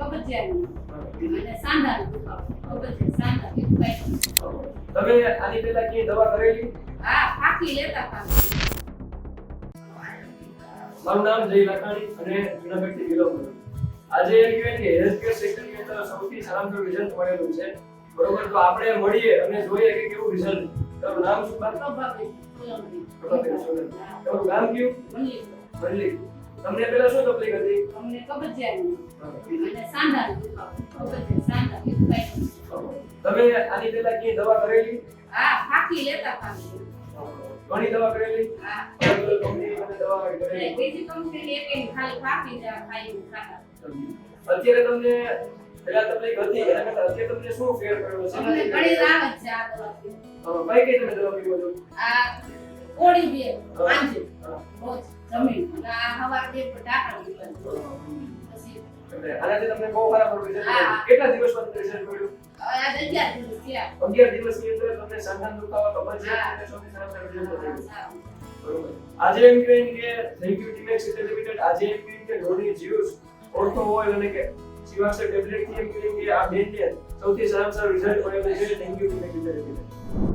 કબજિયાતની અને સાંધાનો દુખાવો. કબજિયાત સાંધા એવું તમે આની પહેલા ક્યાંય દવા કરેલી? હા ફાંકી લેતા ફાંકી મારું નામ જય લાખાણી અને જુનાગઢથી બિલોંગ કરું આજે એમ કહેવાય કે હેલ્થકેર સેક્ટરની અંદર સૌથી સારામાં રિઝલ્ટ મળેલું છે. બરોબર તો આપણે મળીએ અને જોઈએ કે કેવું રિઝલ્ટ તમારું નામ શું? બા? પ્રભાવિત સોલંકી. પ્રભાબેન સોલંકી. તમારું ગામ કયું? વડલી તમને પેલા શું તકલીફ હતી? તમને કબજિયાતની અને સાંધાનો દુખાવો. કબજિયાત સાંધા તમે આની પહેલા કે દવા કરેલી? હા ફાકી લેતા ફાકી. ઘણી દવા કરેલી? હા. અલગ અલગ દવા કરેલી? બીજી કંપની એક એની ખાલી ફાંકી જ ખાઈ ખાતા અત્યારે તમને એના કરતા અત્યારે તમને શું ફેર પડ્યો છે? અમને ઘણી રાહત છે આ દવાથી કઈ કઈ તમે દવા પીવો છો? આ કોડી બે. બે ટાકા પછી આનાથી તમને બહુ ખરાબ રિઝલ્ટ કેટલા દિવસમાં તમને રિઝલ્ટ મળ્યું? અગિયાર દિવસ થયા. અગિયાર દિવસની અંદર તમને સાંધાનો દુખાવો કબજિયાત હા. અને સૌથી સારામાં સારું result મળ્યું. સારું. બરોબર. આજે એમ કહેવાય કે થેન્ક યુ ટીમેક્સ લિમિટેડ આજે એમ કહેવાય કે ધોની જ્યુસ ઓર્થો ઓઇલ અને કે શિવાક્ષર ટેબ્લેટથી એમ કહેવાય કે આ બેનને સૌથી સારામાં સારું રિઝલ્ટ મળ્યો છે. Thank you Timex